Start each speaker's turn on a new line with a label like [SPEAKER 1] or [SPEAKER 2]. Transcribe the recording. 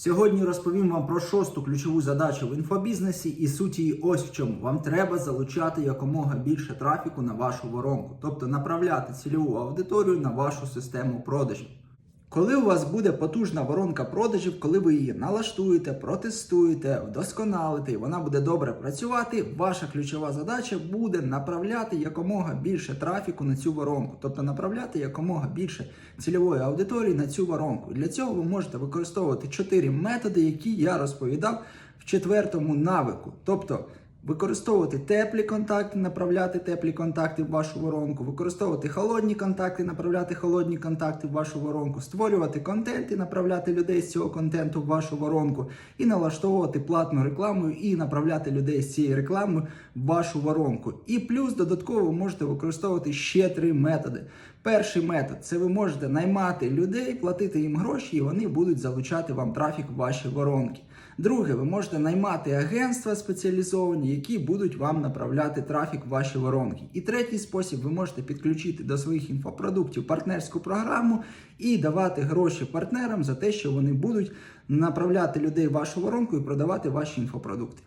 [SPEAKER 1] Сьогодні розповім вам про шосту ключову задачу в інфобізнесі, і суть її ось в чому. Вам треба залучати якомога більше трафіку на вашу воронку, тобто направляти цільову аудиторію на вашу систему продажів. Коли у вас буде потужна воронка продажів, коли ви її налаштуєте, протестуєте, вдосконалите, і вона буде добре працювати, ваша ключова задача буде направляти якомога більше трафіку на цю воронку, тобто направляти якомога більше цільової аудиторії на цю воронку. Для цього ви можете використовувати чотири методи, які я розповідав в четвертому навику. Тобто Використовувати теплі контакти, направляти теплі контакти в вашу воронку, використовувати холодні контакти, направляти холодні контакти в вашу воронку, створювати контент і направляти людей з цього контенту в вашу воронку, і налаштовувати платну рекламу і направляти людей з цієї реклами в вашу воронку. І плюс додатково ви можете використовувати ще три методи. Перший метод це ви можете наймати людей, платити їм гроші, і вони будуть залучати вам трафік в ваші воронки. Друге, ви можете наймати агентства спеціалізовані, які будуть вам направляти трафік в ваші воронки. І третій спосіб, ви можете підключити до своїх інфопродуктів партнерську програму і давати гроші партнерам за те, що вони будуть направляти людей в вашу воронку і продавати ваші інфопродукти.